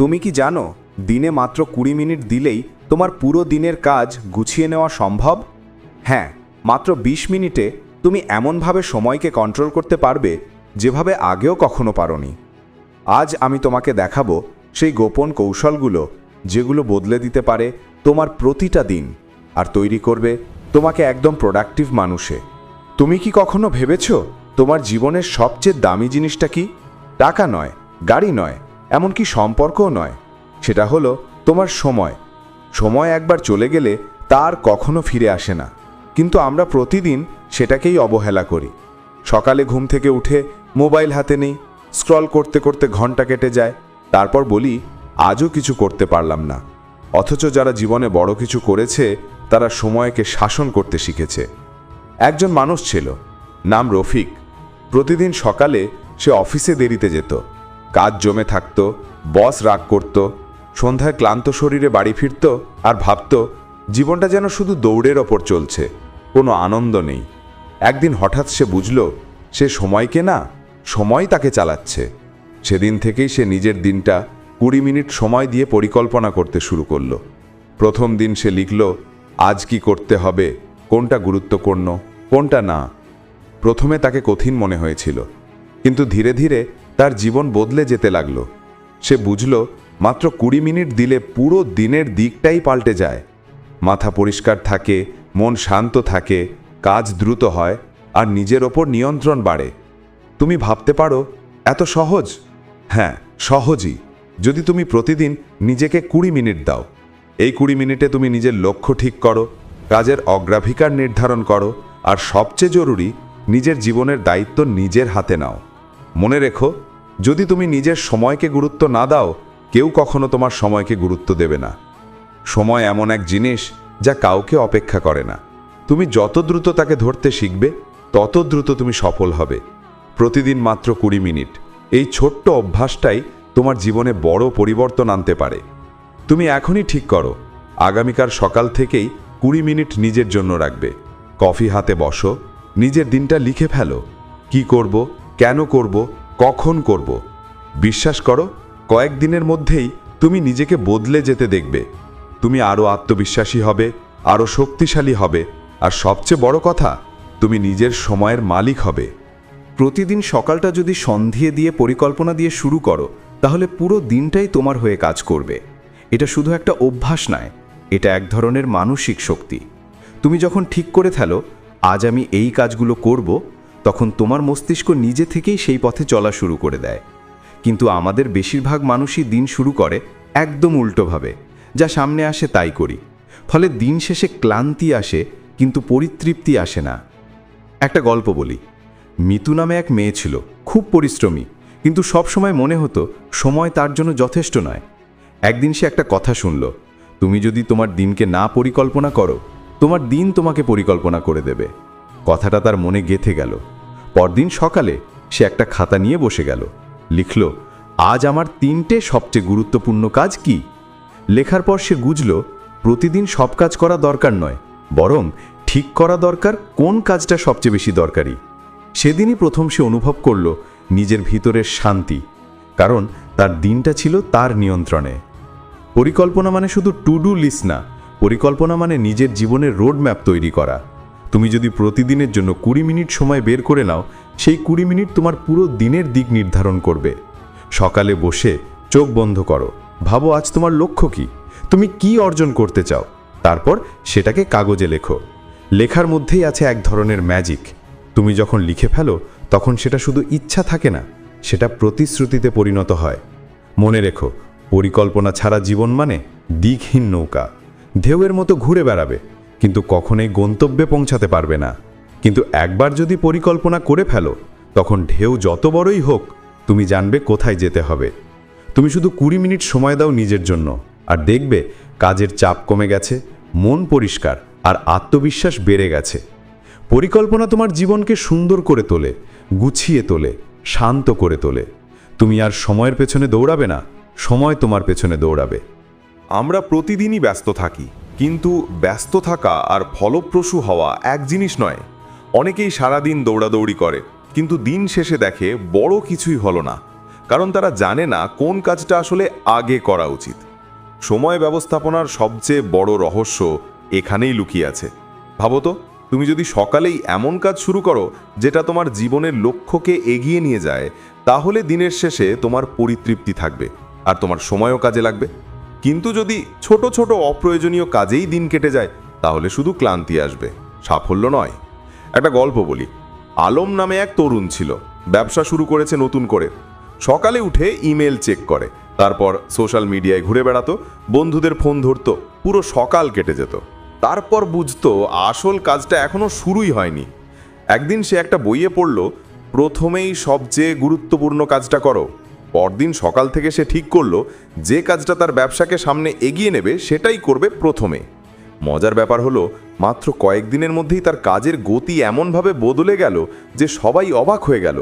তুমি কি জানো, দিনে মাত্র কুড়ি মিনিট দিলেই তোমার পুরো দিনের কাজ গুছিয়ে নেওয়া সম্ভব? হ্যাঁ মাত্র ২০ মিনিটে তুমি এমনভাবে সময়কে কন্ট্রোল করতে পারবে যেভাবে আগেও কখনো পারোনি। আজ আমি তোমাকে দেখাবো সেই গোপন কৌশলগুলো যেগুলো বদলে দিতে পারে তোমার প্রতিটা দিন আর তৈরি করবে তোমাকে একদম প্রোডাক্টিভ মানুষে। তুমি কি কখনো ভেবেছ তোমার জীবনের সবচেয়ে দামি জিনিসটা কি? টাকা নয়, গাড়ি নয় এমনকি সম্পর্কও নয়। সেটা হলো তোমার সময়। সময় একবার চলে গেলে তার কখনো ফিরে আসে না। কিন্তু আমরা প্রতিদিন সেটাকেই অবহেলা করি। সকালে ঘুম থেকে উঠে মোবাইল হাতে নেই, স্ক্রল করতে করতে ঘণ্টা কেটে যায়, তারপর বলি, আজও কিছু করতে পারলাম না। অথচ যারা জীবনে বড় কিছু করেছে, তারা সময়কে শাসন করতে শিখেছে। একজন মানুষ ছিল, নাম রফিক। প্রতিদিন সকালে সে অফিসে দেরিতে যেত। কাজ জমে থাকত, বস রাগ করত, সন্ধ্যায় ক্লান্ত শরীরে বাড়ি ফিরত আর ভাবত, জীবনটা যেন শুধু দৌড়ের ওপর চলছে, কোনো আনন্দ নেই। একদিন হঠাৎ সে বুঝল, সে সময়কে না, সময় তাকে চালাচ্ছে। সেদিন থেকেই সে নিজের দিনটা কুড়ি মিনিট সময় দিয়ে পরিকল্পনা করতে শুরু করল। প্রথম দিন সে লিখল, আজ কি করতে হবে, কোনটা গুরুত্বপূর্ণ, কোনটা না? প্রথমে তাকে কঠিন মনে হয়েছিল, কিন্তু ধীরে ধীরে তার জীবন বদলে যেতে লাগল। সে বুঝল, মাত্র কুড়ি মিনিট দিলে পুরো দিনের দিকটাই পাল্টে যায়। মাথা পরিষ্কার থাকে, মন শান্ত থাকে, কাজ দ্রুত হয়, আর নিজের ওপর নিয়ন্ত্রণ বাড়ে। তুমি ভাবতে পারো, এত সহজ? হ্যাঁ সহজই। যদি তুমি প্রতিদিন নিজেকে কুড়ি মিনিট দাও, এই কুড়ি মিনিটে তুমি নিজের লক্ষ্য ঠিক করো, কাজের অগ্রাধিকার নির্ধারণ করো, আর সবচেয়ে জরুরি, নিজের জীবনের দায়িত্ব নিজের হাতে নাও। মনে রেখো যদি তুমি নিজের সময়কে গুরুত্ব না দাও, কেউ কখনো তোমার সময়কে গুরুত্ব দেবে না। সময় এমন এক জিনিস যা কাউকে অপেক্ষা করে না। তুমি যত দ্রুত তাকে ধরতে শিখবে, তত দ্রুত তুমি সফল হবে। প্রতিদিন মাত্র কুড়ি মিনিট। এই ছোট্ট অভ্যাসটাই তোমার জীবনে বড় পরিবর্তন আনতে পারে। তুমি এখনই ঠিক করো, আগামীকাল সকাল থেকেই কুড়ি মিনিট নিজের জন্য রাখবে। কফি হাতে বসো, নিজের দিনটা লিখে ফেলো। কি করব, কেন করব কখন করব? বিশ্বাস করো, কয়েকদিনের মধ্যেই তুমি নিজেকে বদলে যেতে দেখবে। তুমি আরও আত্মবিশ্বাসী হবে আরও শক্তিশালী হবে, আর সবচেয়ে বড় কথা, তুমি নিজের সময়ের মালিক হবে। প্রতিদিন সকালটা যদি সন্ধিয়ে দিয়ে পরিকল্পনা দিয়ে শুরু করো, তাহলে পুরো দিনটাই তোমার হয়ে কাজ করবে। এটা শুধু একটা অভ্যাস নয়, এটা এক ধরনের মানসিক শক্তি। তুমি যখন ঠিক করে ফেলো, আজ আমি এই কাজগুলো করব তখন তোমার মস্তিষ্ক নিজে থেকেই সেই পথে চলা শুরু করে দেয়। কিন্তু আমাদের বেশিরভাগ মানুষই দিন শুরু করে একদম উল্টোভাবে, যা সামনে আসে তাই করি। ফলে দিন শেষে ক্লান্তি আসে, কিন্তু পরিতৃপ্তি আসে না। একটা গল্প বলি। মিতু নামে এক মেয়ে ছিল, খুব পরিশ্রমী, কিন্তু সব সময় মনে হতো সময় তার জন্য যথেষ্ট নয়। একদিন সে একটা কথা শুনল, তুমি যদি তোমার দিনকে না পরিকল্পনা করো, তোমার দিন তোমাকে পরিকল্পনা করে দেবে। কথাটা তার মনে গেথে গেল। পরদিন সকালে সে একটা খাতা নিয়ে বসে গেল। লিখল, আজ আমার তিনটে সবচেয়ে গুরুত্বপূর্ণ কাজ কি? লেখার পর সে বুঝল প্রতিদিন সব কাজ করা দরকার নয়, বরং ঠিক করা দরকার কোন কাজটা সবচেয়ে বেশি দরকারি? সেদিনই প্রথম সে অনুভব করল নিজের ভিতরের শান্তি, কারণ তার দিনটা ছিল তার নিয়ন্ত্রণে। পরিকল্পনা মানে শুধু টু ডু লিস্ট না, পরিকল্পনা মানে নিজের জীবনের রোড ম্যাপ তৈরি করা। তুমি যদি প্রতিদিনের জন্য কুড়ি মিনিট সময় বের করে নাও, সেই কুড়ি মিনিট তোমার পুরো দিনের দিক নির্ধারণ করবে। সকালে বসে চোখ বন্ধ করো। ভাবো আজ তোমার লক্ষ্য কি? তুমি কি অর্জন করতে চাও? তারপর সেটাকে কাগজে লেখো। লেখার মধ্যেই আছে এক ধরনের ম্যাজিক তুমি যখন লিখে ফেলো, তখন সেটা শুধু ইচ্ছা থাকে না, সেটা প্রতিশ্রুতিতে পরিণত হয়। মনে রেখো, পরিকল্পনা ছাড়া জীবন মানে দিকহীন নৌকা। ঢেউয়ের মতো ঘুরে বেড়াবে। কিন্তু কখনোই গন্তব্যে পৌঁছাতে পারবে না। কিন্তু একবার যদি পরিকল্পনা করে ফেলো, তখন ঢেউ যত বড়ই হোক, তুমি জানবে কোথায় যেতে হবে। তুমি শুধু কুড়ি মিনিট সময় দাও নিজের জন্য, আর দেখবে কাজের চাপ কমে গেছে, মন পরিষ্কার, আর আত্মবিশ্বাস বেড়ে গেছে। পরিকল্পনা তোমার জীবনকে সুন্দর করে তোলে, গুছিয়ে তোলে, শান্ত করে তোলে। তুমি আর সময়ের পেছনে দৌড়াবে না, সময় তোমার পেছনে দৌড়াবে। আমরা প্রতিদিনই ব্যস্ত থাকি। কিন্তু ব্যস্ত থাকা আর ফলপ্রসূ হওয়া এক জিনিস নয়। অনেকেই সারাদিন দৌড়াদৌড়ি করে, কিন্তু দিন শেষে দেখে বড় কিছুই হলো না, কারণ তারা জানে না কোন কাজটা আসলে আগে করা উচিত। সময় ব্যবস্থাপনার সবচেয়ে বড় রহস্য এখানেই লুকিয়ে আছে। ভাবো তো, তুমি যদি সকালেই এমন কাজ শুরু করো, যেটা তোমার জীবনের লক্ষ্যকে এগিয়ে নিয়ে যায়, তাহলে দিনের শেষে তোমার পরিতৃপ্তি থাকবে, আর তোমার সময়ও কাজে লাগবে। কিন্তু যদি ছোট ছোট অপ্রয়োজনীয় কাজেই দিন কেটে যায়, তাহলে শুধু ক্লান্তি আসবে, সাফল্য নয়। একটা গল্প বলি, আলম নামে এক তরুণ ছিল, ব্যবসা শুরু করেছে নতুন করে। সকালে উঠে ইমেল চেক করে, তারপর সোশ্যাল মিডিয়ায় ঘুরে বেড়াতো, বন্ধুদের ফোন ধরতো, পুরো সকাল কেটে যেত। তারপর বুঝতো, আসল কাজটা এখনও শুরুই হয়নি। একদিন সে একটা বইয়ে পড়ল, প্রথমেই সবচেয়ে গুরুত্বপূর্ণ কাজটা করো। পরদিন সকাল থেকে সে ঠিক করল, যে কাজটা তার ব্যবসাকে সামনে এগিয়ে নেবে সেটাই করবে প্রথমে। মজার ব্যাপার হলো, মাত্র কয়েকদিনের মধ্যেই তার কাজের গতি এমনভাবে বদলে গেল যে সবাই অবাক হয়ে গেল,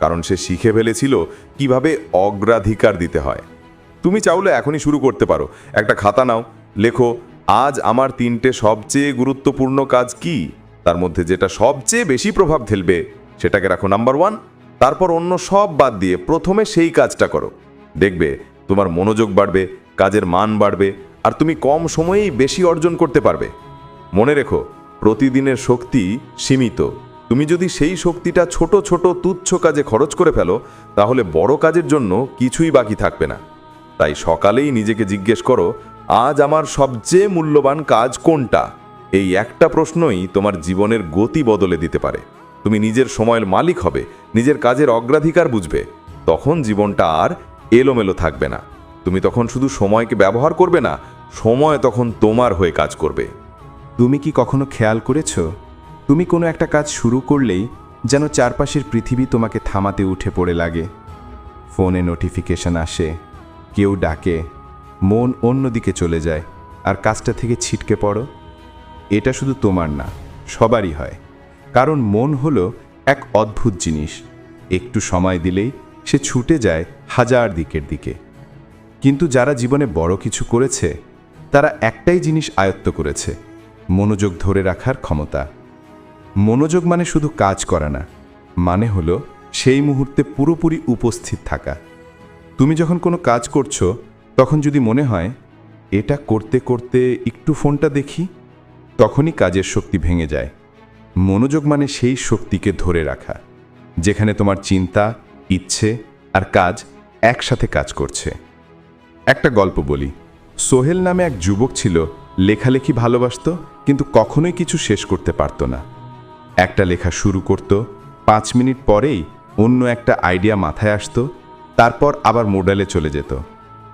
কারণ সে শিখে ফেলেছিল কীভাবে অগ্রাধিকার দিতে হয়। তুমি চাইলে এখনই শুরু করতে পারো। একটা খাতা নাও, লেখো, আজ আমার তিনটে সবচেয়ে গুরুত্বপূর্ণ কাজ কি? তার মধ্যে যেটা সবচেয়ে বেশি প্রভাব ফেলবে, সেটাকে রাখো নাম্বার ওয়ান। তারপর অন্য সব বাদ দিয়ে প্রথমে সেই কাজটা করো। দেখবে তোমার মনোযোগ বাড়বে, কাজের মান বাড়বে, আর তুমি কম সময়েই বেশি অর্জন করতে পারবে। মনে রেখো, প্রতিদিনের শক্তি সীমিত। তুমি যদি সেই শক্তিটা ছোট ছোট, তুচ্ছ কাজে খরচ করে ফেলো, তাহলে বড় কাজের জন্য কিছুই বাকি থাকবে না। তাই সকালেই নিজেকে জিজ্ঞেস করো, আজ আমার সবচেয়ে মূল্যবান কাজ কোনটা? এই একটা প্রশ্নই তোমার জীবনের গতি বদলে দিতে পারে। তুমি নিজের সময়ের মালিক হবে, নিজের কাজের অগ্রাধিকার বুঝবে। তখন জীবনটা আর এলোমেলো থাকবে না। তুমি তখন শুধু সময়কে ব্যবহার করবে না, সময় তখন তোমার হয়ে কাজ করবে। তুমি কি কখনো খেয়াল করেছ? তুমি কোনো একটা কাজ শুরু করলেই যেন চারপাশের পৃথিবী তোমাকে থামাতে উঠে পড়ে লাগে। ফোনে নোটিফিকেশন আসে, কেউ ডাকে, মন অন্যদিকে চলে যায়, আর কাজটা থেকে ছিটকে পড়ো। এটা শুধু তোমার না, সবারই হয়। কারণ মন হলো এক অদ্ভুত জিনিস। একটু সময় দিলেই সে ছুটে যায় হাজার দিকের দিকে। কিন্তু যারা জীবনে বড় কিছু করেছে, তারা একটাই জিনিস আয়ত্ত করেছে, মনোযোগ ধরে রাখার ক্ষমতা। মনোযোগ মানে শুধু কাজ করা না মানে হলো সেই মুহূর্তে পুরোপুরি উপস্থিত থাকা। তুমি যখন কোনো কাজ করছ, তখন যদি মনে হয়, এটা করতে করতে একটু ফোনটা দেখি, তখনই কাজের শক্তি ভেঙে যায়। মনোযোগ মানে সেই শক্তিকে ধরে রাখা, যেখানে তোমার চিন্তা, ইচ্ছে আর কাজ একসাথে কাজ করছে। একটা গল্প বলি। সোহেল নামে এক যুবক ছিল, লেখালেখি ভালোবাসতো, কিন্তু কখনোই কিছু শেষ করতে পারতো না। একটা লেখা শুরু করত, পাঁচ মিনিট পরেই অন্য একটা আইডিয়া মাথায় আসতো, তারপর আবার মোডালে চলে যেত।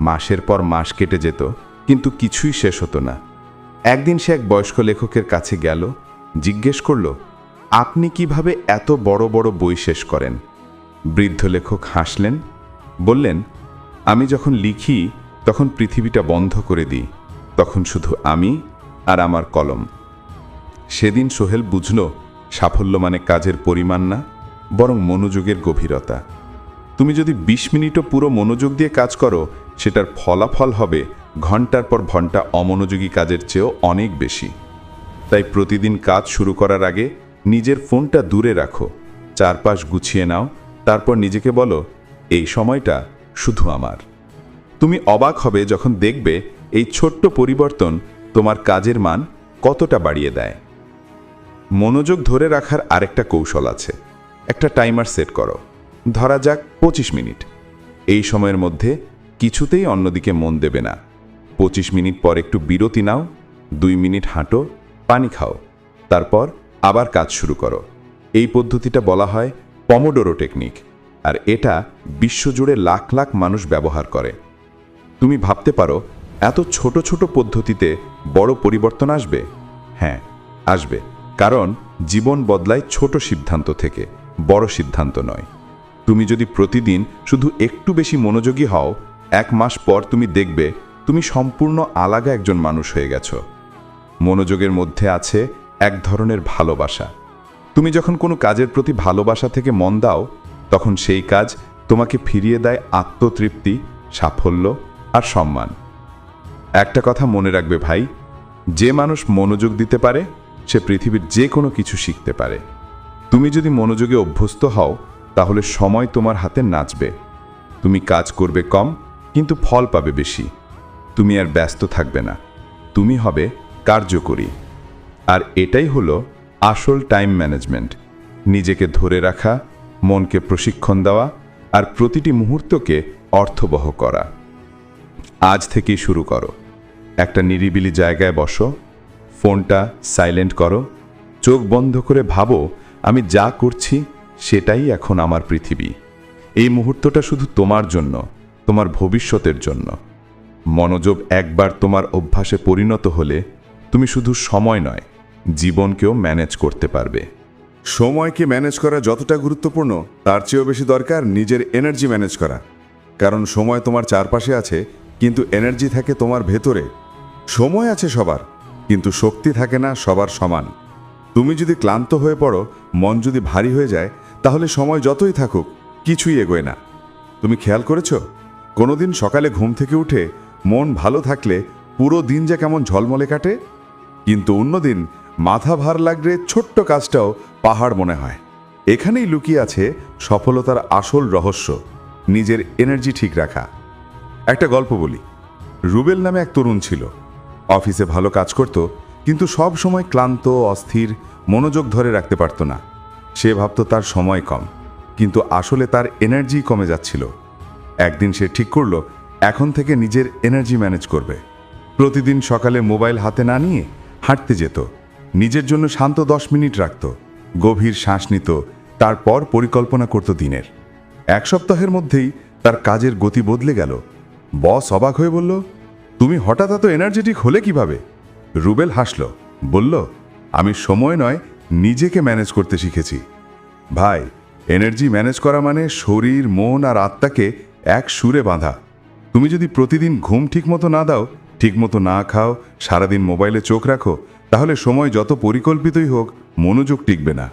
মাসের পর মাস কেটে যেত, কিন্তু কিছুই শেষ হতো না। একদিন সে এক বয়স্ক লেখকের কাছে গেল জিজ্ঞেস করল, আপনি কীভাবে এত বড় বড় বই শেষ করেন? বৃদ্ধ লেখক হাসলেন, বললেন, আমি যখন লিখি, তখন পৃথিবীটা বন্ধ করে দিই, তখন শুধু আমি আর আমার কলম। সেদিন সোহেল বুঝল সাফল্য মানে কাজের পরিমাণ না, বরং মনোযোগের গভীরতা। তুমি যদি ২০ মিনিটও পুরো মনোযোগ দিয়ে কাজ করো, সেটার ফলাফল হবে ঘণ্টার পর ঘণ্টা অমনোযোগী কাজের চেয়েও অনেক বেশি। তাই প্রতিদিন কাজ শুরু করার আগে নিজের ফোনটা দূরে রাখো, চারপাশ গুছিয়ে নাও, তারপর নিজেকে বলো, এই সময়টা শুধু আমার। তুমি অবাক হবে যখন দেখবে এই ছোট্ট পরিবর্তন তোমার কাজের মান কতটা বাড়িয়ে দেয়। মনোযোগ ধরে রাখার আরেকটা কৌশল আছে। একটা টাইমার সেট করো। ধরা যাক পঁচিশ মিনিট। এই সময়ের মধ্যে কিছুতেই অন্যদিকে মন দেবে না। পঁচিশ মিনিট পর একটু বিরতি নাও, দুই মিনিট হাঁটো পানি খাও। তারপর আবার কাজ শুরু করো। এই পদ্ধতিটা বলা হয় পমোডোরো টেকনিক আর এটা বিশ্বজুড়ে লাখ লাখ মানুষ ব্যবহার করে। তুমি ভাবতে পারো, এত ছোট ছোট পদ্ধতিতে বড় পরিবর্তন আসবে? হ্যাঁ আসবে, কারণ জীবন বদলায় ছোট সিদ্ধান্ত থেকে, বড় সিদ্ধান্ত নয়। তুমি যদি প্রতিদিন শুধু একটু বেশি মনোযোগী হও, এক মাস পর তুমি দেখবে তুমি সম্পূর্ণ আলাদা একজন মানুষ হয়ে গেছো। মনোযোগের মধ্যে আছে এক ধরনের ভালোবাসা। তুমি যখন কোনো কাজের প্রতি ভালোবাসা থেকে মন দাও, তখন সেই কাজ তোমাকে ফিরিয়ে দেয় আত্মতৃপ্তি, সাফল্য আর সম্মান। একটা কথা মনে রাখবে ভাই, যে মানুষ মনোযোগ দিতে পারে, সে পৃথিবীর যে কোনো কিছু শিখতে পারে। তুমি যদি মনোযোগে অভ্যস্ত হও, তাহলে সময় তোমার হাতে নাচবে। তুমি কাজ করবে কম, কিন্তু ফল পাবে বেশি। তুমি আর ব্যস্ত থাকবে না। তুমি হবে কার্যকরী। আর এটাই হলো আসল টাইম ম্যানেজমেন্ট। নিজেকে ধরে রাখা, মনকে প্রশিক্ষণ দেওয়া আর প্রতিটি মুহূর্তকে অর্থবহ করা। আজ থেকেই শুরু করো। একটা নিরিবিলি জায়গায় বসো। ফোনটা সাইলেন্ট করো। চোখ বন্ধ করে ভাবো, আমি যা করছি সেটাই এখন আমার পৃথিবী। এই মুহূর্তটা শুধু তোমার জন্য, তোমার ভবিষ্যতের জন্য। মনোযোগ একবার তোমার অভ্যাসে পরিণত হলে তুমি শুধু সময় নয়, জীবনকেও ম্যানেজ করতে পারবে। সময়কে ম্যানেজ করা যতটা গুরুত্বপূর্ণ, তার চেয়েও বেশি দরকার নিজের এনার্জি ম্যানেজ করা। কারণ সময় তোমার চারপাশে আছে, কিন্তু এনার্জি থাকে তোমার ভেতরে। সময় আছে সবার, কিন্তু শক্তি থাকে না সবার সমান। তুমি যদি ক্লান্ত হয়ে পড়ো, মন যদি ভারী হয়ে যায়, তাহলে সময় যতই থাকুক, কিছুই এগোয় না। তুমি খেয়াল করেছ? কোনোদিন সকালে ঘুম থেকে উঠে মন ভালো থাকলে পুরো দিন যে কেমন ঝলমলে কাটে? কিন্তু অন্যদিন মাথা ভার লাগলে ছোট্ট কাজটাও পাহাড় মনে হয়। এখানেই লুকিয়ে আছে সফলতার আসল রহস্য, নিজের এনার্জি ঠিক রাখা। একটা গল্প বলি। রুবেল নামে এক তরুণ ছিল। অফিসে ভালো কাজ করত, কিন্তু সব সময় ক্লান্ত, অস্থির, মনোযোগ ধরে রাখতে পারত না। সে ভাবত তার সময় কম, কিন্তু আসলে তার এনার্জি কমে যাচ্ছিল। একদিন সে ঠিক করল, এখন থেকে নিজের এনার্জি ম্যানেজ করবে। প্রতিদিন সকালে মোবাইল হাতে না নিয়ে হাঁটতে যেত। নিজের জন্য শান্ত দশ মিনিট রাখত। গভীর শ্বাস নিত। তারপর পরিকল্পনা করত দিনের। এক সপ্তাহের মধ্যেই তার কাজের গতি বদলে গেল। বস অবাক হয়ে বলল, তুমি হঠাৎ এত এনার্জেটিক হলে কীভাবে? রুবেল হাসল, বলল, আমি সময় নয়, নিজেকে ম্যানেজ করতে শিখেছি। ভাই এনার্জি ম্যানেজ করা মানে শরীর, মন আর আত্মাকে এক সুরে বাঁধা। তুমি যদি প্রতিদিন ঘুম ঠিকমতো না দাও ঠিকমতো না খাও, সারাদিন মোবাইলে চোখ রাখো, তাহলে সময় যত পরিকল্পিতই হোক, মনোযোগ টিকবে না।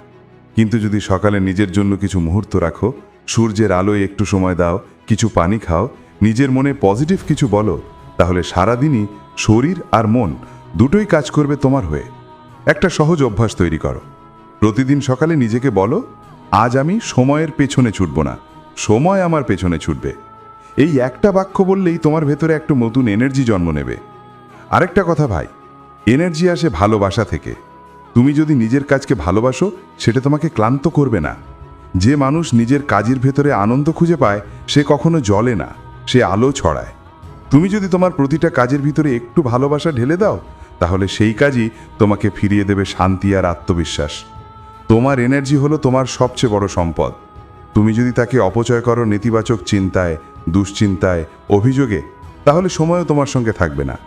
কিন্তু যদি সকালে নিজের জন্য কিছু মুহূর্ত রাখো, সূর্যের আলোয় একটু সময় দাও, কিছু পানি খাও, নিজের মনে পজিটিভ কিছু বলো, তাহলে সারাদিনই শরীর আর মন দুটোই কাজ করবে তোমার হয়ে। একটা সহজ অভ্যাস তৈরি করো। প্রতিদিন সকালে নিজেকে বলো, আজ আমি সময়ের পেছনে ছুটব না, সময় আমার পেছনে ছুটবে। এই একটা বাক্য বললেই তোমার ভেতরে একটু নতুন এনার্জি জন্ম নেবে। আরেকটা কথা ভাই এনার্জি আসে ভালোবাসা থেকে। তুমি যদি নিজের কাজকে ভালোবাসো, সেটা তোমাকে ক্লান্ত করবে না। যে মানুষ নিজের কাজের ভেতরে আনন্দ খুঁজে পায়, সে কখনো জ্বলে না, সে আলো ছড়ায়। তুমি যদি তোমার প্রতিটা কাজের ভিতরে একটু ভালোবাসা ঢেলে দাও, তাহলে সেই কাজই তোমাকে ফিরিয়ে দেবে শান্তি আর আত্মবিশ্বাস। তোমার এনার্জি হলো তোমার সবচেয়ে বড় সম্পদ। তুমি যদি তাকে অপচয় করো নেতিবাচক চিন্তায় দুশ্চিন্তায়, অভিযোগে, তাহলে সময়ও তোমার সঙ্গে থাকবে না।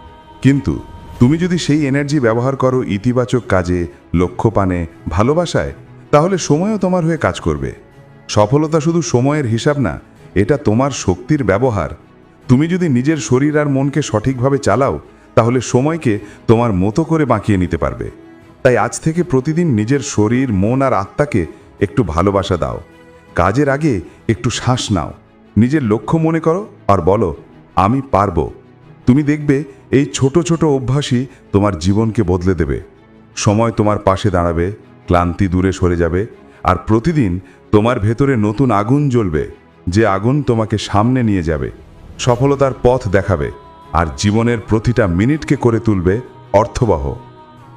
কিন্তু তুমি যদি সেই এনার্জি ব্যবহার করো ইতিবাচক কাজে, লক্ষ্যপানে, ভালোবাসায়, তাহলে সময়ও তোমার হয়ে কাজ করবে। সফলতা শুধু সময়ের হিসাব না, এটা তোমার শক্তির ব্যবহার। তুমি যদি নিজের শরীর আর মনকে সঠিকভাবে চালাও, তাহলে সময়কে তোমার মতো করে বাঁকিয়ে নিতে পারবে। তাই আজ থেকে প্রতিদিন নিজের শরীর, মন আর আত্মাকে একটু ভালোবাসা দাও। কাজের আগে একটু শ্বাস নাও। নিজের লক্ষ্য মনে করো আর বলো, আমি পারব। তুমি দেখবে এই ছোট ছোট অভ্যাসই তোমার জীবনকে বদলে দেবে। সময় তোমার পাশে দাঁড়াবে, ক্লান্তি দূরে সরে যাবে, আর প্রতিদিন তোমার ভেতরে নতুন আগুন জ্বলবে, যে আগুন তোমাকে সামনে নিয়ে যাবে, সফলতার পথ দেখাবে, আর জীবনের প্রতিটা মিনিটকে করে তুলবে অর্থবহ।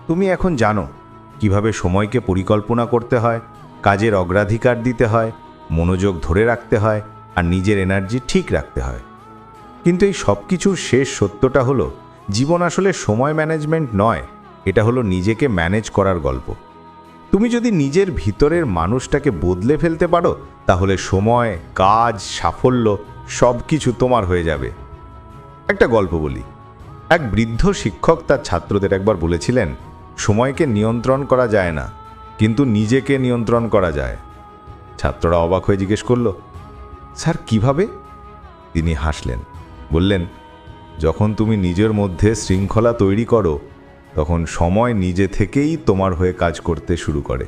তুমি এখন জানো কীভাবে সময়কে পরিকল্পনা করতে হয়, কাজের অগ্রাধিকার দিতে হয়, মনোযোগ ধরে রাখতে হয় আর নিজের এনার্জি ঠিক রাখতে হয়। কিন্তু এই সব কিছুর শেষ সত্যটা হলো, জীবন আসলে সময় ম্যানেজমেন্ট নয়, এটা হলো নিজেকে ম্যানেজ করার গল্প। তুমি যদি নিজের ভিতরের মানুষটাকে বদলে ফেলতে পারো, তাহলে সময়, কাজ, সাফল্য সব কিছু তোমার হয়ে যাবে। একটা গল্প বলি। এক বৃদ্ধ শিক্ষক তার ছাত্রদের একবার বলেছিলেন, সময়কে নিয়ন্ত্রণ করা যায় না, কিন্তু নিজেকে নিয়ন্ত্রণ করা যায়। ছাত্ররা অবাক হয়ে জিজ্ঞেস করল স্যার, কীভাবে? তিনি হাসলেন, বললেন, যখন তুমি নিজের মধ্যে শৃঙ্খলা তৈরি করো, তখন সময় নিজে থেকেই তোমার হয়ে কাজ করতে শুরু করে।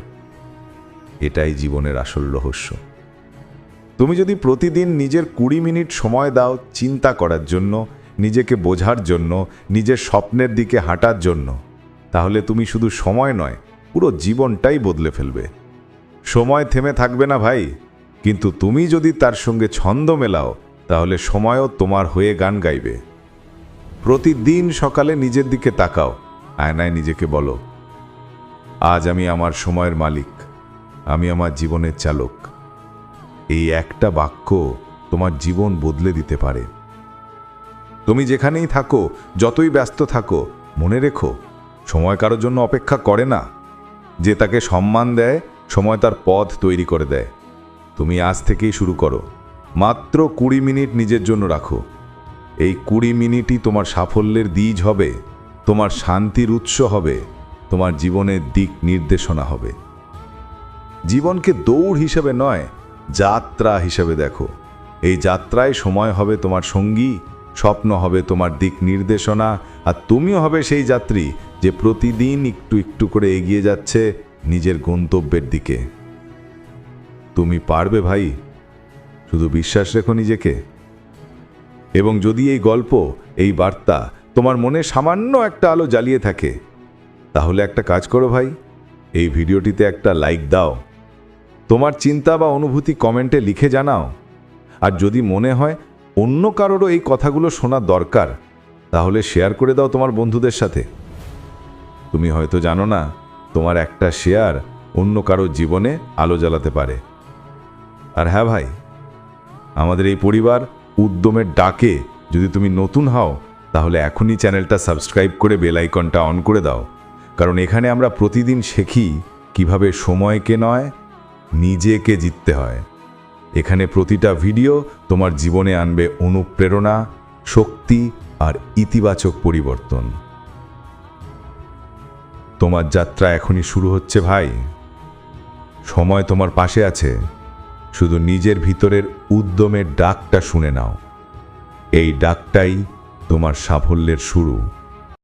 এটাই জীবনের আসল রহস্য। তুমি যদি প্রতিদিন নিজের কুড়ি মিনিট সময় দাও চিন্তা করার জন্য, নিজেকে বোঝার জন্য, নিজের স্বপ্নের দিকে হাঁটার জন্য, তাহলে তুমি শুধু সময় নয়, পুরো জীবনটাই বদলে ফেলবে। সময় থেমে থাকবে না ভাই। কিন্তু তুমি যদি তার সঙ্গে ছন্দ মেলাও, তাহলে সময়ও তোমার হয়ে গান গাইবে। প্রতিদিন সকালে নিজের দিকে তাকাও, আয়নায় নিজেকে বলো, আজ আমি আমার সময়ের মালিক, আমি আমার জীবনের চালক। এই একটা বাক্য তোমার জীবন বদলে দিতে পারে। তুমি যেখানেই থাকো, যতই ব্যস্ত থাকো, মনে রেখো, সময় কারোর জন্য অপেক্ষা করে না। যে তাকে সম্মান দেয়, সময় তার পথ তৈরি করে দেয়। তুমি আজ থেকেই শুরু করো। মাত্র কুড়ি মিনিট নিজের জন্য রাখো। এই কুড়ি মিনিটই তোমার সাফল্যের দ্বীজ হবে, তোমার শান্তির উৎস হবে, তোমার জীবনের দিক নির্দেশনা হবে। জীবনকে দৌড় হিসেবে নয়, যাত্রা হিসেবে দেখো। এই যাত্রায় সময় হবে তোমার সঙ্গী, স্বপ্ন হবে তোমার দিক নির্দেশনা, আর তুমিও হবে সেই যাত্রী যে প্রতিদিন একটু একটু করে এগিয়ে যাচ্ছে নিজের গন্তব্যের দিকে। তুমি পারবে ভাই। শুধু বিশ্বাস রেখো নিজেকে। এবং যদি এই গল্প, এই বার্তা তোমার মনে সামান্য একটা আলো জ্বালিয়ে থাকে, তাহলে একটা কাজ করো ভাই। এই ভিডিওটিতে একটা লাইক দাও। তোমার চিন্তা বা অনুভূতি কমেন্টে লিখে জানাও। আর যদি মনে হয় অন্য কারোরও এই কথাগুলো শোনা দরকার, তাহলে শেয়ার করে দাও তোমার বন্ধুদের সাথে। তুমি হয়তো জানো না, তোমার একটা শেয়ার অন্য কারোর জীবনে আলো জ্বালাতে পারে। আর হ্যাঁ ভাই, আমাদের এই পরিবার উদ্যমের ডাকে যদি তুমি নতুন হও, তাহলে এখনই চ্যানেলটা সাবস্ক্রাইব করে বেল আইকনটা অন করে দাও। কারণ এখানে আমরা প্রতিদিন শিখি কীভাবে সময়কে নয়, নিজেকে জিততে হয়। এখানে প্রতিটা ভিডিও তোমার জীবনে আনবে অনুপ্রেরণা, শক্তি আর ইতিবাচক পরিবর্তন। তোমার যাত্রা এখনই শুরু হচ্ছে ভাই। সময় তোমার পাশে আছে। শুধু নিজের ভিতরের উদ্যমের ডাকটা শুনে নাও। এই ডাকটাই তোমার সাফল্যের শুরু।